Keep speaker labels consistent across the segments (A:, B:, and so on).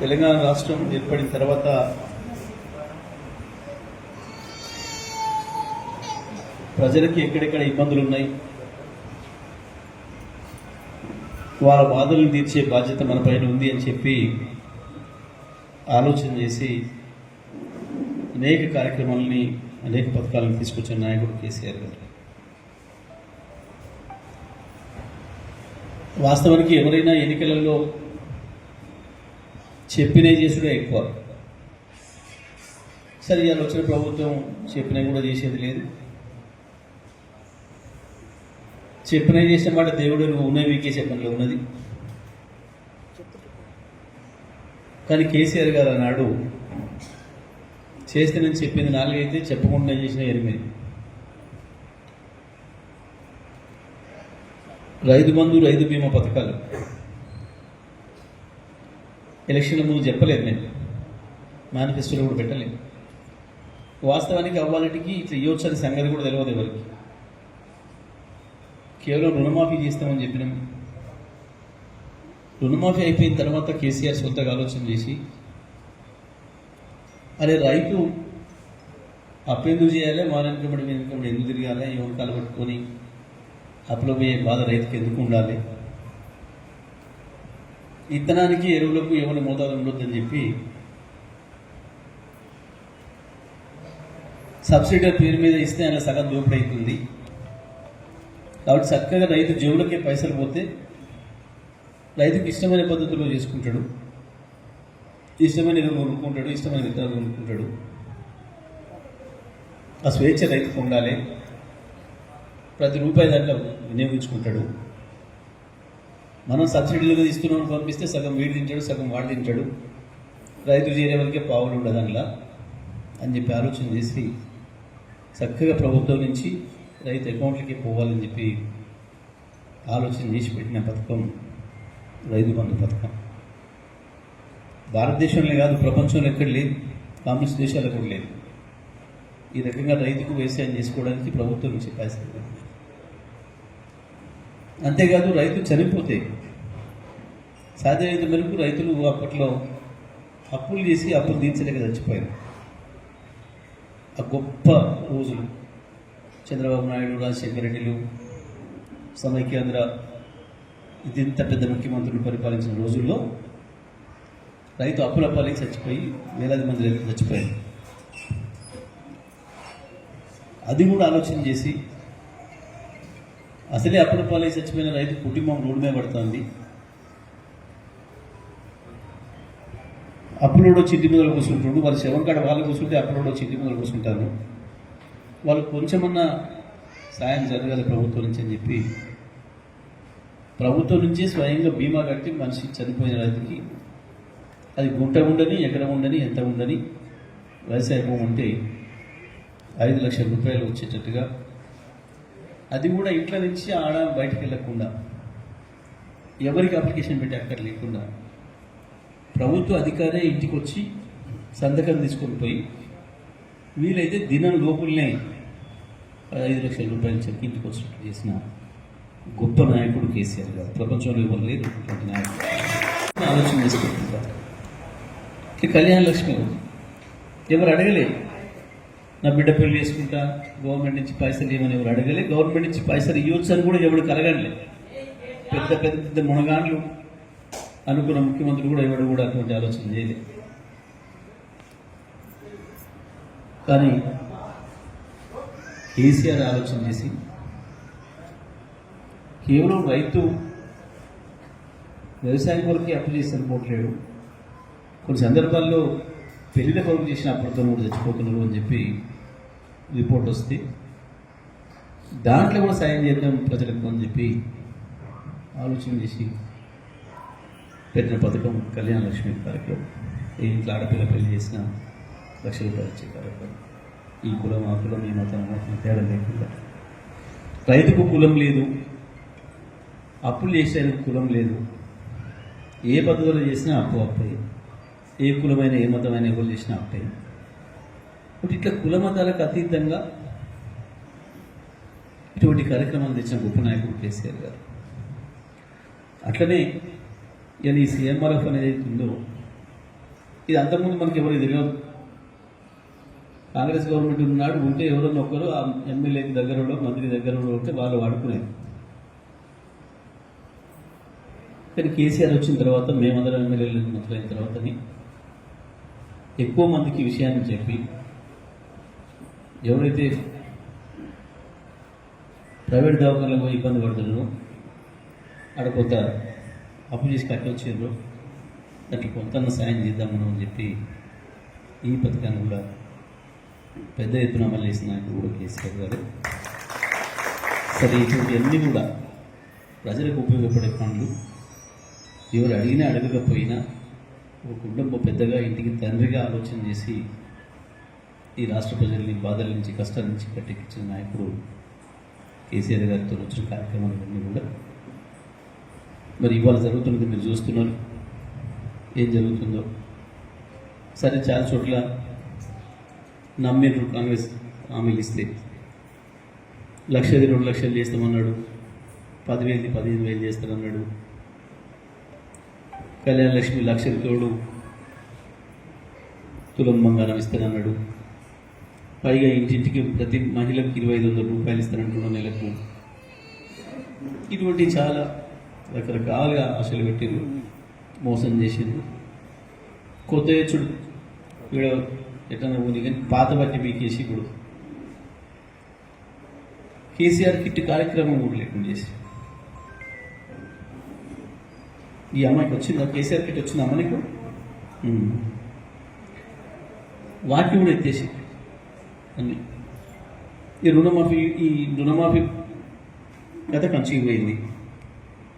A: తెలంగాణ రాష్ట్రం ఏర్పడిన తర్వాత ప్రజలకి ఎక్కడెక్కడ ఇబ్బందులు ఉన్నాయి? వాళ్ళ బాధలను తీర్చే బాధ్యత మన పైన ఉంది అని చెప్పి ఆలోచన చేసి అనేక కార్యక్రమాలని అనేక పథకాలను తీసుకొచ్చిన నాయకుడు కేసీఆర్ గారు. వాస్తవానికి ఎవరైనా ఎన్నికలలో చెప్పినవి చేసుడే ఎక్కువ. సరే ఇవాళ వచ్చిన ప్రభుత్వం చెప్పినవి కూడా చేసేది లేదు. చెప్పినవి చేసిన మాట దేవుడు ఉన్నవి వీకే ఉన్నది. కానీ కేసీఆర్ గారు అన్నాడు చేస్తే నేను చెప్పింది నాలుగైతే చెప్పకుండా చేసిన ఎనిమిది. రైతు బంధు రైతు బీమా పథకాలు. ఎలక్షన్ల ముందు చెప్పలేదు నేను. మేనిఫెస్టోలో కూడా పెట్టలేదు. వాస్తవానికి అవ్వాలటికి ఇట్లా ఇవ్వచ్చు అనే సంగతి కూడా తెలియదు ఎవరికి. కేవలం రుణమాఫీ చేస్తామని చెప్పినాం. రుణమాఫీ అయిపోయిన తర్వాత కేసీఆర్ సొంతగా ఆలోచన చేసి అరే రైతు అప్పెందుకు చేయాలి మా మీద ఎందుకు తిరగాలి ఎవరు కలబట్టుకొని పట్టుకొని అప్పులో పోయే బాధ రైతుకి ఎందుకు ఉండాలి? విత్తనానికి ఎరువులకు ఎవరి మోతాదు ఉండొద్దని చెప్పి సబ్సిడీ పేరు మీద ఇస్తే ఆయన సగం దోపిడీ అవుతుంది కాబట్టి చక్కగా రైతు జేబులకే పైసలు పోతే రైతుకి ఇష్టమైన పద్ధతిలో చేసుకుంటాడు. ఇష్టమైన ఎరువులు కొనుక్కుంటాడు ఇష్టమైన విత్తనాలు కొనుక్కుంటాడు. ఆ స్వేచ్ఛ రైతుకు ఉండాలి. ప్రతి రూపాయి దాంట్లో వినియోగించుకుంటాడు. మనం సబ్సిడీలుగా ఇస్తున్నాం పంపిస్తే సగం వీడు తింటాడు సగం వాడు తింటాడు. రైతు చేరే వరకే పావులు ఉండదు అందులో అని చెప్పి ఆలోచన చేసి చక్కగా ప్రభుత్వం నుంచి రైతు అకౌంట్లకి పోవాలని చెప్పి ఆలోచన చేసి పెట్టిన పథకం రైతు బంధు పథకం. భారతదేశంలో కాదు ప్రపంచంలో ఎక్కడ లేదు కమ్యూనిస్ట్ దేశాలు కూడా లేదు. ఈ రకంగా రైతుకు వ్యవసాయం చేసుకోవడానికి ప్రభుత్వం నుంచి పైసలు అంతేకాదు రైతు చనిపోతే సాధ్యమైనంత మేరకు రైతులు అప్పట్లో అప్పులు చేసి అప్పులు తీర్చలేక చచ్చిపోయారు. ఆ గొప్ప రోజులు. చంద్రబాబు నాయుడు రాజశేఖర రెడ్డిలు సమైక్యాంధ్ర ఇది ఇంత పెద్ద ముఖ్యమంత్రులు పరిపాలించిన రోజుల్లో రైతు అప్పుల పాలై చచ్చిపోయి వేలాది మంది రైతులు చచ్చిపోయారు. అది కూడా ఆలోచన చేసి అసలే అప్పుడు పాలై చచ్చిపోయిన రైతు కుటుంబం రోడ్డు మీద పడుతుంది. అప్పులోడో చిట్టి మీద కూర్చుంటాడు. వాళ్ళ శవం కాడ వాళ్ళు కూర్చుంటే అప్పులోడో చిట్టి మీద కూర్చుంటారు వాళ్ళు కొంచెమన్నా సాయం జరగాలి ప్రభుత్వం నుంచి అని చెప్పి ప్రభుత్వం నుంచి స్వయంగా బీమా కట్టి మనిషి చనిపోయిన రైతుకి అది గుంట ఉండని ఎకరం ఉండని ఎంత ఉండని వ్యవసాయ భూమి ఉంటే ఐదు లక్షల రూపాయలు వచ్చేటట్టుగా అది కూడా ఇంట్లో నుంచి ఆడ బయటికి వెళ్ళకుండా ఎవరికి అప్లికేషన్ పెట్టి అక్కడ లేకుండా ప్రభుత్వ అధికారే ఇంటికి వచ్చి సంతకం తీసుకొని పోయి వీలైతే దినం లోపులనే ఐదు లక్షల రూపాయలు చెక్ ఇంటికి వచ్చినట్టు చేసిన గొప్ప నాయకుడు కేసీఆర్ గారు. ప్రపంచంలో ఎవరు లేదు నాయకుడు. ఆలోచన చేసుకుంటున్నారు. కళ్యాణ లక్ష్మి ఎవరు అడగలేదు. నా బిడ్డ పెళ్ళి చేసుకుంటా గవర్నమెంట్ నుంచి పైసలు ఇవ్వని ఎవరు అడగలే. గవర్నమెంట్ నుంచి పైసలు ఇవ్వచ్చు అని కూడా ఎవడు కలగండి పెద్ద పెద్ద పెద్ద మునగాండ్లు అనుకున్న ముఖ్యమంత్రి కూడా ఎవడు కూడా అటువంటి ఆలోచన చేయలేదు కానీ కేసీఆర్ ఆలోచన చేసి కేవలం రైతు వ్యవసాయం కొరకే అప్పు చేసి అనుకోవట్లేడు కొన్ని సందర్భాల్లో పెళ్ళిన కొరకు చేసిన అప్పులతో కూడా చచ్చిపోతున్నారు అని చెప్పి రిపోర్ట్ వస్తే దాంట్లో కూడా సాయం చేద్దాం ప్రజలకు అని చెప్పి ఆలోచన చేసి పెట్టిన పథకం కళ్యాణ లక్ష్మి కార్యక్రమం. ఇంట్లో ఆడపిల్ల పెళ్ళి చేసిన లక్ష రూపాయలు వచ్చే కార్యక్రమం. ఈ కులం ఆ కులం ఈ మతం ఆ మతం తేడా లేకుండా. రైతుకు కులం లేదు. అప్పులు చేసేందుకు కులం లేదు. ఏ పద్ధతిలో చేసినా అప్పు అప్పే. ఏ కులమైన ఏ మతమైన ఎవరు చేసినా అప్పే. ఇప్పుడు ఇట్లా కుల మతాలకు అతీతంగా ఇటువంటి కార్యక్రమాలు తెచ్చిన గొప్ప నాయకుడు కేసీఆర్ గారు. అట్లనే ఇవన్నీ ఈ సీఎంఆర్ఎఫ్ అనేది ఉందో ఇది అంతకుముందు మనకి ఎవరికి తెలియదు. కాంగ్రెస్ గవర్నమెంట్ ఉన్నాడు ఉంటే ఎవరన్నా ఒక్కరు ఆ ఎమ్మెల్యేకి దగ్గర మంత్రి దగ్గర ఉంటే వాళ్ళు వాడుకునేది. కానీ కేసీఆర్ వచ్చిన తర్వాత మేమందరం ఎమ్మెల్యేలు మొదలైన తర్వాతని ఎక్కువ మందికి విషయాన్ని చెప్పి ఎవరైతే ప్రైవేట్ దవాఖానలకు పోయి ఇబ్బంది పడుతున్నారో ఆడ కొంత అప్పు చేసి కట్టొచ్చారు వచ్చిండ్రు కొంత సాయం చేద్దాం మనం అని చెప్పి ఈ పథకాన్ని కూడా పెద్ద ఎత్తున అమలు చేసిన నాయకుడు కూడా కేసీఆర్ గారు. సరే ఇటువంటి అన్నీ కూడా ప్రజలకు ఉపయోగపడే పనులు. ఎవరు అడిగినా అడగకపోయినా ఒక కుటుంబ పెద్దగా ఇంటికి తండ్రిగా ఆలోచన చేసి ఈ రాష్ట్ర ప్రజల్ని బాధల నుంచి కష్టాల నుంచి కట్టెక్కించిన నాయకుడు కేసీఆర్ గారితో వచ్చిన కార్యక్రమాలన్నీ కూడా. మరి ఇవాళ జరుగుతున్నది మీరు చూస్తున్నారు. ఏం జరుగుతుందో. సరే చాలా చోట్ల నమ్మిర్రు కాంగ్రెస్ హామీలు ఇస్తే లక్షది రెండు లక్షలు చేస్తామన్నాడు. పదివేలది పదిహేను వేలు చేస్తామన్నాడు కళ్యాణ లక్ష్మి లక్షలు తోడు తులం బంగారం ఇస్తానన్నాడు. పైగా ఇంటింటికి ప్రతి మహిళకు ఇరవై ఐదు వందల రూపాయలు ఇస్తారంటున్న నెలకు. ఇటువంటి చాలా రకరకాలుగా ఆశలు పెట్టిండ్రు మోసం చేసిండ్రు కొత్త చూడు వీడ ఎట్లా ఉంది కానీ పాత బట్టి మీకేసి ఇప్పుడు. కేసీఆర్ కిట్ కార్యక్రమం కూడా లేకుండా చేసి ఈ అమ్మాయికి వచ్చిందా? కేసీఆర్ కిట్ వచ్చిందా అమ్మ వాటి వాటిని కూడా ఎత్తేసి అన్ని. ఈ రుణమాఫీ ఈ రుణమాఫీ గత కంచికి పోయింది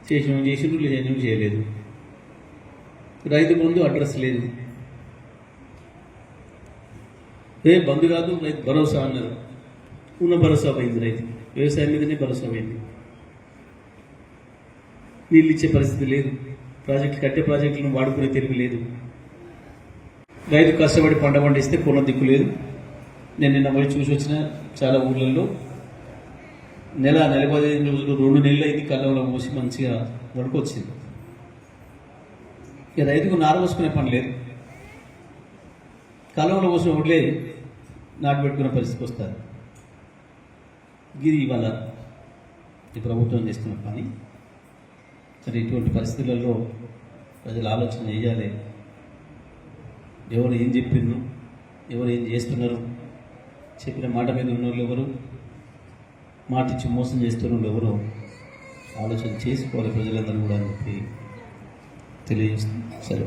A: చేసిన చేసిండ్రు లేని చేయలేదు. రైతు బంధు అడ్రస్ లేదు. ఏ బంధు కాదు రైతు భరోసా అన్నారు. ఉన్న భరోసా పోయింది రైతు. వ్యవసాయం మీదనే భరోసా పోయింది. నీళ్ళు ఇచ్చే పరిస్థితి లేదు. ప్రాజెక్టులు కట్టే ప్రాజెక్టులను వాడుకునే తెలివి లేదు. రైతు కష్టపడి పంట పండిస్తే కొన దిక్కు లేదు. నేను నిన్న పోయి చూసి వచ్చిన చాలా ఊర్లలో నెల నెల పదిహేను రోజులు రెండు నెలలు అయింది కళ్ళంలో పోసి మంచిగా వడుకొచ్చింది ఇక రైతుకు నార పోసుకునే పని లేదు. కళ్ళంలో పోసిన ఊళ్ళే నాటు పెట్టుకునే పరిస్థితికి వస్తారు. ఇది ఇవాళ ఈ ప్రభుత్వం చేస్తున్న పని. సరే ఇటువంటి పరిస్థితులలో ప్రజలు ఆలోచన చేయాలి. ఎవరు ఏం చెప్పిండ్రు? ఎవరు ఏం చేస్తున్నారు? చెప్పిన మాట మీద ఉన్న వాళ్ళు ఎవరు? మాట ఇచ్చి మోసం చేస్తున్న వాళ్ళు ఎవరు? ఆలోచన చేసుకోవాలి ప్రజలందరూ కూడా అని చెప్పి తెలియజేస్తుంది సరే.